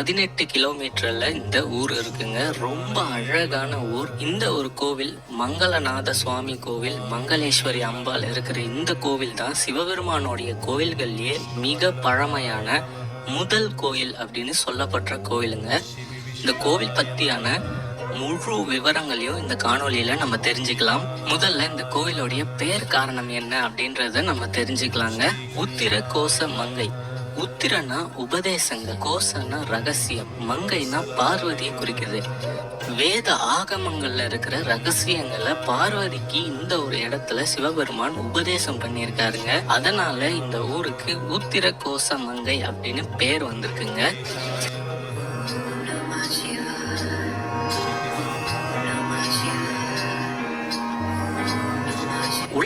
பதினெட்டு கிலோமீட்டர்ல இந்த ஊர் இருக்குங்க. ரொம்ப அழகான ஊர். இந்த ஒரு கோவில் மங்களநாத சுவாமி கோவில் மங்களேஸ்வரி அம்பாள் இருக்கிற இந்த கோவில் தான் சிவபெருமானுடைய கோவில்கள்லயே மிக பழமையான முதல் கோயில் அப்படின்னு சொல்லப்பட்ட கோவிலுங்க. இந்த கோவில் பத்தியான முழு விவரங்களையும் இந்த காணொலியில நம்ம தெரிஞ்சுக்கலாம். முதல்ல இந்த கோவிலுடைய பெயர் காரணம் என்ன அப்படின்றத நம்ம தெரிஞ்சுக்கலாங்க. உத்திர கோச மங்கை. உத்திரனா உபதேசங்கள் கோசனா ரகசியம் மங்கைனா பார்வதியை குறிக்கிறது. வேத ஆகமங்கள்ல இருக்கிற ரகசியங்களை பார்வதிக்கு இந்த ஒரு இடத்துல சிவபெருமான் உபதேசம் பண்ணியிருக்காருங்க. அதனால இந்த ஊருக்கு உத்திர கோச மங்கை அப்படின்னு பேர் வந்திருக்குங்க.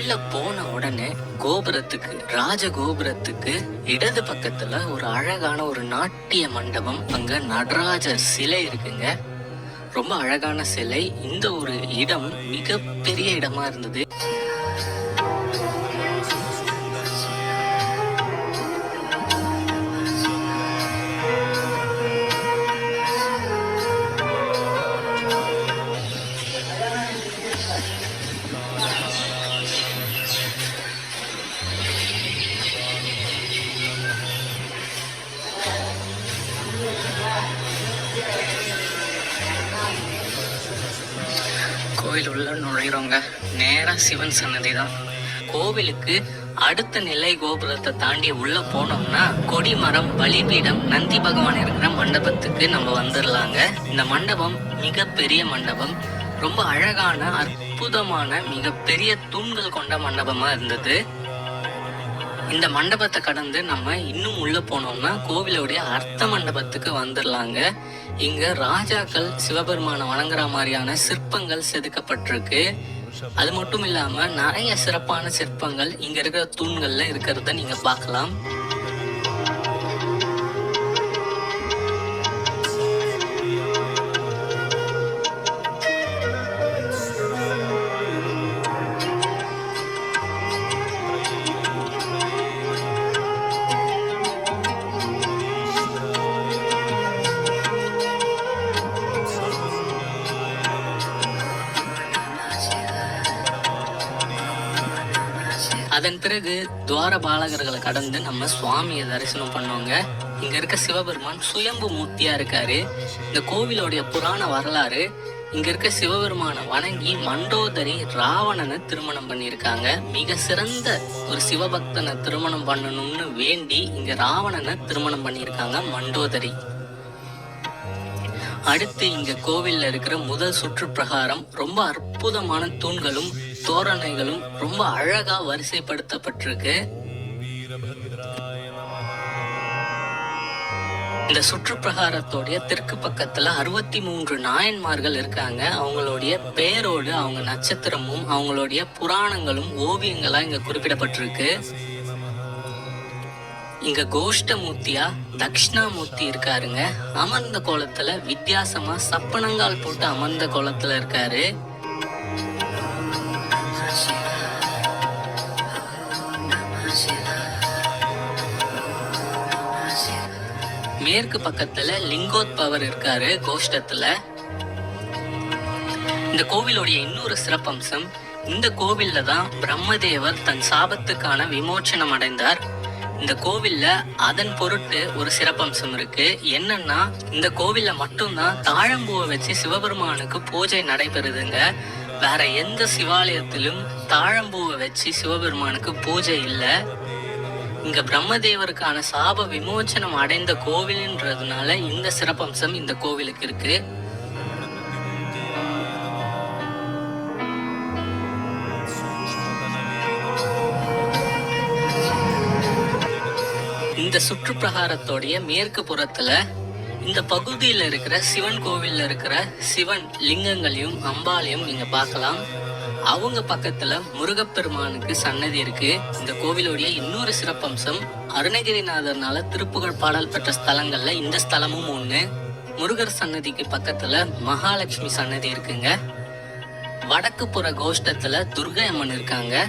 உள்ள போன உடனே கோபுரத்துக்கு ராஜ கோபுரத்துக்கு இடது பக்கத்துல ஒரு அழகான ஒரு நாட்டிய மண்டபம் அங்க நடராஜர் சிலை இருக்குங்க. ரொம்ப அழகான சிலை. இந்த ஒரு இடம் மிக பெரிய இடமா இருந்தது. கோவில் உள்ள நுழையிறோங்க. நேரா சிவன் சன்னதி தான் கோவிலுக்கு அடுத்த நிலை கோபுரத்தை தாண்டி உள்ள போனோம்னா கொடிமரம் பலிபீடம் நந்தி பகவான் இருக்கிற மண்டபத்துக்கு நம்ம வந்துடலாங்க இந்த மண்டபம் மிகப்பெரிய மண்டபம். ரொம்ப அழகான அற்புதமான மிகப்பெரிய தூண்கள் கொண்ட மண்டபமா இருந்தது. இந்த மண்டபத்தை கடந்து நம்ம இன்னும் உள்ள போனோம்னா கோவிலுடைய அர்த்த மண்டபத்துக்கு வந்துடலாங்க இங்க ராஜாக்கள் சிவபெருமானை வணங்குற மாதிரியான சிற்பங்கள் செதுக்கப்பட்டிருக்கு. அது மட்டும் இல்லாம நிறைய சிறப்பான சிற்பங்கள் இங்க இருக்கிற தூண்கள்ல இருக்கிறத நீங்க பார்க்கலாம். அதன் பிறகு துவார பாலகர்களை கடந்து நம்ம சுவாமியை தரிசனம் பண்ணோங்க. இங்க இருக்க சிவபெருமான் சுயம்பு மூர்த்தியா இருக்காரு. இந்த கோவிலோடைய புராண வரலாறு இங்க இருக்க சிவபெருமானை வணங்கி மண்டோதரி ராவணனை திருமணம் பண்ணியிருக்காங்க. மிக சிறந்த ஒரு சிவபக்தனை திருமணம் பண்ணணும்னு வேண்டி இங்க ராவணனை திருமணம் பண்ணியிருக்காங்க மண்டோதரி. அடுத்து இங்க கோவில்ல இருக்கிற முதல் சுற்று பிரகாரம் ரொம்ப அற்புதமான தூண்களும் தோரணைகளும் ரொம்ப அழகா வரிசைப்படுத்தப்பட்டிருக்கு. இந்த சுற்றுப்பிரகாரத்தோடைய தெற்கு பக்கத்துல அறுபத்தி மூன்று நாயன்மார்கள் இருக்காங்க. அவங்களுடைய பெயரோடு அவங்க நட்சத்திரமும் அவங்களுடைய புராணங்களும் ஓவியங்களா இங்க குறிப்பிடப்பட்டிருக்கு. இங்க கோஷ்டமூர்த்தியா தக்ஷணாமூர்த்தி இருக்காருங்க. அமர்ந்த கோலத்துல வித்தியாசமா சப்பனங்கால் போட்டு அமர்ந்த கோலத்துல இருக்காரு. மேற்கு பக்கத்துல லிங்கோத்பவர் இருக்காரு கோஷ்டத்துல. இந்த கோவிலுடைய இன்னொரு சிறப்பம்சம் இந்த கோவில்ல தான் பிரம்மதேவர் தன் சாபத்துக்கான விமோச்சனம் அடைந்தார். இந்த கோவில்ல அதன் பொருட்டு ஒரு சிறப்பம்சம் இருக்கு. என்னன்னா இந்த கோவில்ல மட்டும்தான் தாழம்பூவை வச்சு சிவபெருமானுக்கு பூஜை நடைபெறுதுங்க. வேற எந்த சிவாலயத்திலும் தாழம்பூவை வச்சு சிவபெருமானுக்கு பூஜை இல்லை. இங்க பிரம்மதேவருக்கான சாப விமோச்சனம் அடைந்த கோவில்ன்றதுனால இந்த சிறப்பம்சம் இந்த கோவிலுக்கு இருக்கு. இந்த சுற்றுப்பிரகாரத்தோடைய மேற்கு புறத்துல இந்த பகுதியில் இருக்கிற சிவன் கோவில்ல இருக்கிற சிவன் லிங்கங்களையும் அம்பாலையும் நீங்க பார்க்கலாம். அவங்க பக்கத்துல முருகப்பெருமானுக்கு சன்னதி இருக்கு. இந்த கோவிலுடைய இன்னொரு சிறப்பம்சம் அருணகிரிநாதர்னால திருப்புகழ் பாடல் பெற்ற ஸ்தலங்கள்ல இந்த ஸ்தலமும் ஒண்ணு. முருகர் சன்னதிக்கு பக்கத்துல மகாலட்சுமி சன்னதி இருக்குங்க. வடக்கு புற கோஷ்டத்துல துர்கை அம்மன் இருக்காங்க.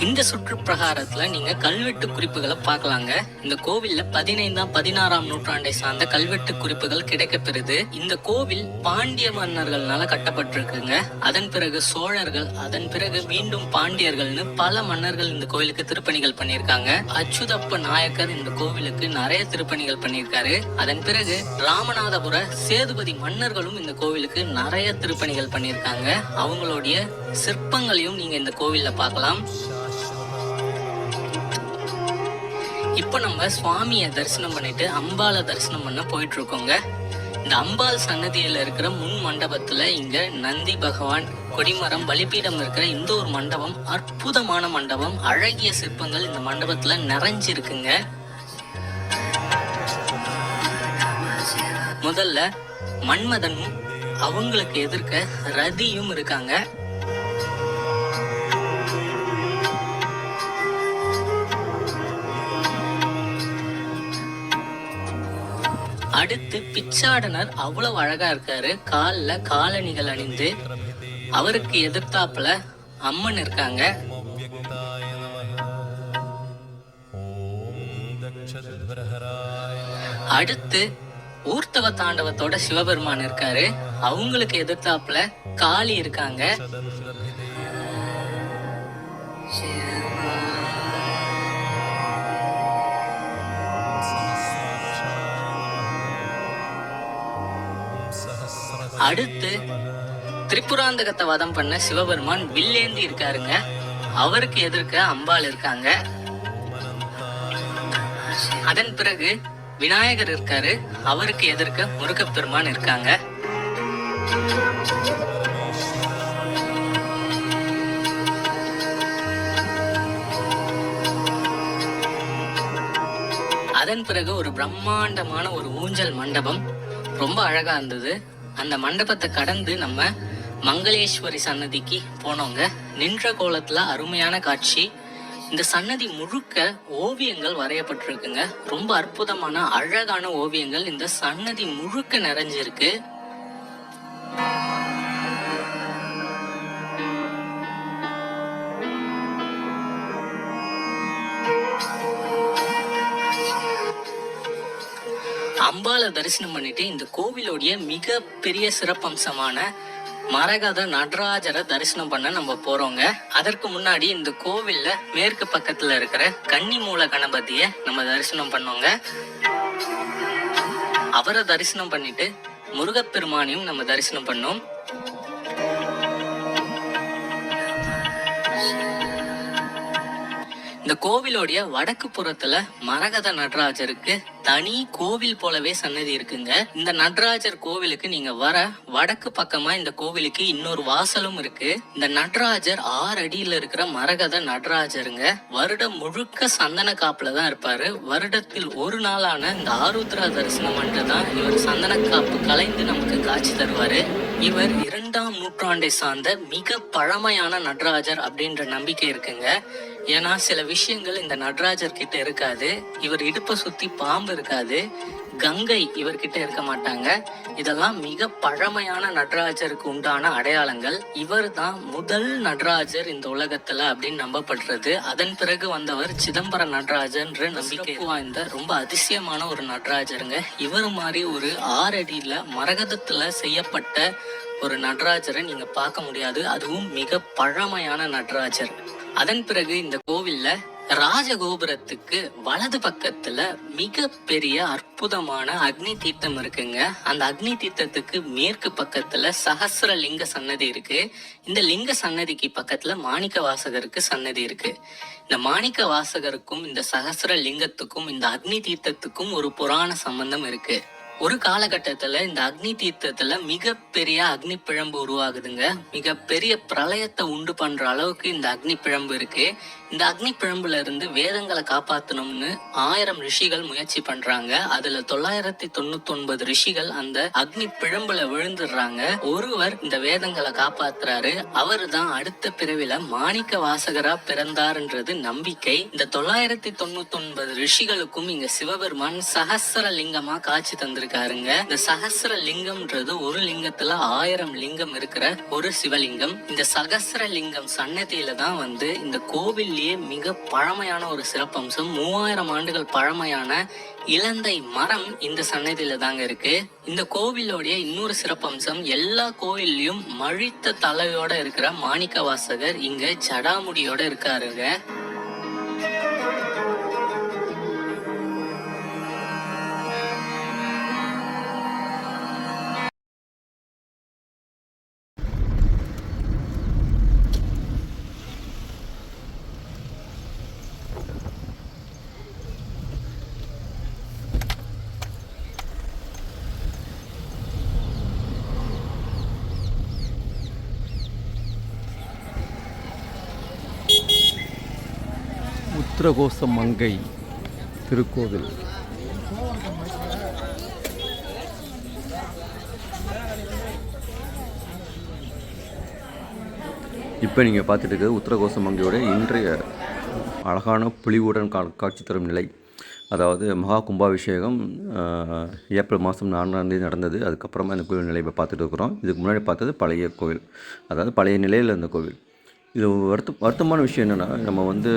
இந்த சுற்றுப்பிரகாரத்துல நீங்க கல்வெட்டு குறிப்புகளை பார்க்கலாங்க. இந்த கோவில்ல பதினைந்தாம் பதினாறாம் நூற்றாண்டை சார்ந்த கல்வெட்டு குறிப்புகள் கிடைக்கப்பெறுது. இந்த கோவில் பாண்டிய மன்னர்கள்னால கட்டப்பட்டிருக்குங்க. அதன் பிறகு சோழர்கள் அதன் பிறகு மீண்டும் பாண்டியர்கள்னு பல மன்னர்கள் இந்த கோவிலுக்கு திருப்பணிகள் பண்ணியிருக்காங்க. அச்சுதப்ப நாயக்கர் இந்த கோவிலுக்கு நிறைய திருப்பணிகள் பண்ணியிருக்காரு. அதன் பிறகு ராமநாதபுர சேதுபதி மன்னர்களும் இந்த கோவிலுக்கு நிறைய திருப்பணிகள் பண்ணியிருக்காங்க. அவங்களுடைய சிற்பங்களையும் நீங்க இந்த கோவில்ல பார்க்கலாம். இப்போ நம்ம சுவாமியை தரிசனம் பண்ணிட்டு அம்பாலை தரிசனம் பண்ண போயிட்டு இருக்கோங்க இந்த அம்பாள் சன்னதியில இருக்கிற முன் மண்டபத்துல இங்க நந்தி பகவான் கொடிமரம் பலிபீடம் இருக்கிற இந்த ஒரு மண்டபம் அற்புதமான மண்டபம் அழகிய சிற்பங்கள் இந்த மண்டபத்துல நிறைஞ்சிருக்குங்க. முதல்ல மன்மதனும் அவங்களுக்கு எதிர்க்க ரதியும் இருக்காங்க. அடுத்து பிச்சாடனர் அவ்வளவு அழகா இருக்காரு. காலில் காலணிகள் அணிந்து அவருக்கு எதிர்த்தாப்புல அம்மன் இருக்காங்க. அடுத்து ஊர்த்தவ தாண்டவத்தோட சிவபெருமான் இருக்காரு. அவங்களுக்கு எதிர்த்தாப்புல காளி இருக்காங்க. அடுத்து திரிபுராந்தகத்தை வதம் பண்ண சிவபெருமான் வில்லேந்தி இருக்காருங்க. அவருக்கு எதிர்க்க அம்பாள் இருக்காங்க. அதன் பிறகு விநாயகர் இருக்காரு. அவருக்கு எதிர்க்க முருகப்பெருமான் இருக்காங்க. அதன் பிறகு ஒரு பிரம்மாண்டமான ஒரு ஊஞ்சல் மண்டபம். ரொம்ப அழகா இருந்தது. அந்த மண்டபத்தை கடந்து நம்ம மங்களேஸ்வரி சன்னதிக்கு போனவங்க நின்ற கோலத்துல அருமையான காட்சி. இந்த சன்னதி முழுக்க ஓவியங்கள் வரையப்பட்டிருக்குங்க. ரொம்ப அற்புதமான அழகான ஓவியங்கள் இந்த சன்னதி முழுக்க நிறைஞ்சிருக்கு. அம்பாளை தரிசனம் பண்ணிட்டு இந்த கோவிலுடைய மிக பெரிய சிறப்பம்சமான மரகத நடராஜரை தரிசனம் பண்ண நம்ம போறோங்க. அதற்கு முன்னாடி இந்த கோவில்ல மேற்கு பக்கத்துல இருக்கிற கன்னி மூல கணபதிய நம்ம தரிசனம் பண்ணோங்க. அவரை தரிசனம் பண்ணிட்டு முருகப்பெருமானையும் நம்ம தரிசனம் பண்ணோம். இந்த கோவிலோடைய வடக்கு புறத்துல மரகத நடராஜருக்கு தனி கோவில் போலவே சன்னதி இருக்குங்க. இந்த நடராஜர் கோவிலுக்கு நீங்க வர வடக்கு பக்கமா இந்த கோவிலுக்கு இன்னொரு வாசலும் இருக்கு. இந்த நடராஜர் ஆறு அடியில இருக்கிற மரகத நடராஜருங்க. வருடம் முழுக்க சந்தன காப்புல தான் இருப்பாரு. வருடத்தில் ஒரு நாளான இந்த ஆருத்ரா தரிசனம் அன்று தான் இவர் சந்தன காப்பு கலைந்து நமக்கு காட்சி தருவாரு. இவர் இரண்டாம் நூற்றாண்டை சார்ந்த மிக பழமையான நடராஜர் அப்படின்ற நம்பிக்கை இருக்குங்க. ஏன்னா சில விஷயங்கள் இந்த நடராஜர் கிட்ட இருக்காது. இவர் இடுப்பை சுத்தி பாம்பு இருக்காது. கங்கை இவர்கிட்ட இருக்க மாட்டாங்க. இதெல்லாம் மிக பழமையான நடராஜருக்கு உண்டான அடையாளங்கள். இவர் தான் முதல் நடராஜர் இந்த உலகத்துல அப்படின்னு நம்பப்படுறது. அதன் பிறகு வந்தவர் சிதம்பர நடராஜர்ன்ற நம்பிக்கை வாய்ந்த ரொம்ப அதிசயமான ஒரு நடராஜருங்க. இவர் மாதிரி ஒரு ஆறடியில மரகதத்துல செய்யப்பட்ட ஒரு நடராஜரை நீங்க பார்க்க முடியாது. அதுவும் மிக பழமையான நடராஜர். அதன் பிறகு இந்த கோவில்ல ராஜகோபுரத்துக்கு வலது பக்கத்துல மிக பெரிய அற்புதமான அக்னி தீர்த்தம் இருக்குங்க. அந்த அக்னி தீர்த்தத்துக்கு மேற்கு பக்கத்துல சஹஸ்ர லிங்க சன்னதி இருக்கு. இந்த லிங்க சன்னதிக்கு பக்கத்துல மாணிக்க வாசகருக்கு சன்னதி இருக்கு. இந்த மாணிக்க வாசகருக்கும் இந்த சஹஸ்ர லிங்கத்துக்கும் இந்த அக்னி தீர்த்தத்துக்கும் ஒரு புராண சம்பந்தம் இருக்கு. ஒரு காலகட்டத்துல இந்த அக்னி தீர்த்தத்துல மிகப்பெரிய அக்னி பிழம்பு உருவாகுதுங்க. மிகப்பெரிய பிரளயத்தை உண்டு பண்ற அளவுக்கு இந்த அக்னி பிழம்பு இருக்கு. இந்த அக்னி பிழம்புல இருந்து வேதங்களை காப்பாத்தணும்னு ஆயிரம் ரிஷிகள் முயற்சி பண்றாங்க. அதுல தொள்ளாயிரத்தி தொண்ணூத்தி ஒன்பது ரிஷிகள் அந்த அக்னி பிழம்புல விழுந்துடுறாங்க. ஒருவர் இந்த வேதங்களை காப்பாத்துறாரு. அவரு தான் அடுத்த பிறவில மாணிக்க வாசகரா பிறந்தாருன்றது நம்பிக்கை. இந்த தொள்ளாயிரத்தி தொண்ணூத்தி ஒன்பது ரிஷிகளுக்கும் இங்க சிவபெருமான் சஹஸ்ர லிங்கமா காட்சி தந்திருக்காருங்க. இந்த சஹஸ்ர லிங்கம்ன்றது ஒரு லிங்கத்துல ஆயிரம் லிங்கம் இருக்கிற ஒரு சிவலிங்கம். இந்த சகஸ்ர லிங்கம் சன்னதியில தான் வந்து இந்த கோவில் உலகிலேயே மிக பழமையான ஒரு சிறப்பம்சம். மூவாயிரம் ஆண்டுகள் பழமையான இலந்தை மரம் இந்த சன்னதியில தாங்க இருக்கு. இந்த கோவிலோடைய இன்னொரு சிறப்பம்சம் எல்லா கோவில்லையும் மழித்த தலையோட இருக்கிற மாணிக்க வாசகர் இங்க ஜடாமுடியோட இருக்காருங்க. உத்திரகோச மங்கை திருக்கோவில். இப்போ நீங்கள் பார்த்துட்டு இருக்கிறது உத்திரகோச மங்கையோட இன்றைய அழகான புலிவுடன் கா காட்சி தரும் நிலை. அதாவது மகா கும்பாபிஷேகம் ஏப்ரல் மாதம் நான்காம் தேதி நடந்தது. அதுக்கப்புறமா இந்த கோவில் நிலை இப்போ பார்த்துட்டு இருக்கிறோம். இதுக்கு முன்னாடி பார்த்தது பழைய கோவில். அதாவது பழைய நிலையில் இந்த கோவில். இது வருத்த வருத்தமான விஷயம் என்னென்னா நம்ம வந்து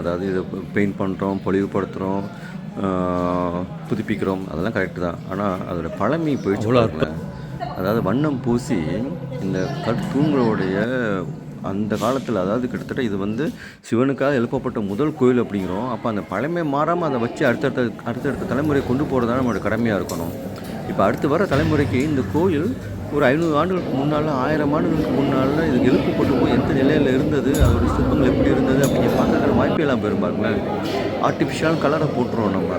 அதாவது இதை பெயிண்ட் பண்ணுறோம் பொலிவுபடுத்துகிறோம் புதுப்பிக்கிறோம் அதெல்லாம் கரெக்டு தான். ஆனால் அதோட பழமை போயிடுச்சு. அதாவது வண்ணம் பூசி இந்த கற்தூண்களுடைய அந்த காலத்தில் அதாவது கிட்டத்தட்ட இது வந்து சிவனுக்காக எழுப்பப்பட்ட முதல் கோயில் அப்படிங்கிறோம். அப்போ அந்த பழமை மாறாமல் அதை வச்சு அடுத்தடுத்த அடுத்தடுத்த தலைமுறை கொண்டு போகிறது தான் நம்மளோட கடமையாக இருக்கணும். இப்போ அடுத்து வர தலைமுறைக்கு இந்த கோயில் ஒரு ஐநூறு ஆண்டுகளுக்கு முன்னால் ஆயிரம் ஆண்டுகளுக்கு முன்னால் இது எழுப்பப்பட்டு போய் எந்த நிலையில் இருந்தது அதோட சிற்பங்கள் எப்படி இருந்தது அப்படிங்கிற பார்க்கற வாய்ப்பே எல்லாம் பெரும் பாருங்களேன். ஆர்டிஃபிஷியல் கலரை போட்டுருவோம் நம்ம.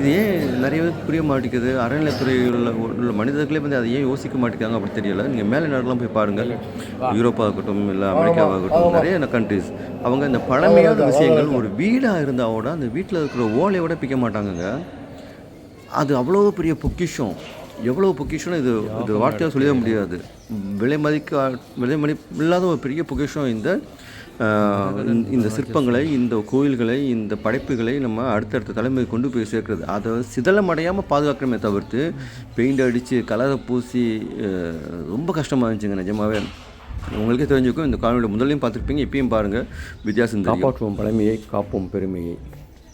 இது ஏன் நிறைய பேருக்கு புரிய மாட்டேங்குது? அறநிலைத்துறையில் உள்ள உள்ள மனிதர்களே வந்து அதை ஏன் யோசிக்க மாட்டேங்காங்க அப்படி தெரியல. நீங்கள் மேலே நாடுலாம் போய் பாருங்கள் யூரோப்பாக இருக்கட்டும் இல்லை அமெரிக்காவாக இருக்கட்டும் நிறைய கண்ட்ரிஸ் அவங்க இந்த பழமையான விஷயங்கள் ஒரு வீடாக இருந்தால் கூட அந்த வீட்டில் இருக்கிற ஓலையோட பிக்க மாட்டாங்கங்க. அது அவ்வளோ பெரிய பொக்கிஷம். எவ்வளோ பொக்கிஷம் இது இது வார்த்தையாக சொல்லவே முடியாது. விலை மதிக்க விலை மதி இல்லாத ஒரு பெரிய பொக்கிஷம் இந்த இந்த- சிற்பங்களை இந்த கோயில்களை இந்த படைப்புகளை நம்ம அடுத்தடுத்த தலைமுறை கொண்டு போய் சேர்க்கிறது. அதை சிதலமடையாமல் பாதுகாக்கணுமே தவிர்த்து பெயிண்ட் அடித்து கலரை பூசி ரொம்ப கஷ்டமாக இருந்துச்சுங்க நிஜமாவே. உங்களுக்கே தெரிஞ்சுக்கும் இந்த காணொலியில் முதல்லையும் பார்த்துருப்பீங்க இப்பயும் பாருங்கள் வித்தியாசம் காப்பாற்றுவோம் பழமையை காப்போம் பெருமையை.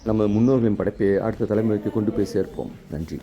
நம்ம முன்னோர்களின் படைப்பை அடுத்த தலைமுறைக்கு கொண்டு போய் சேர்ப்போம். நன்றி.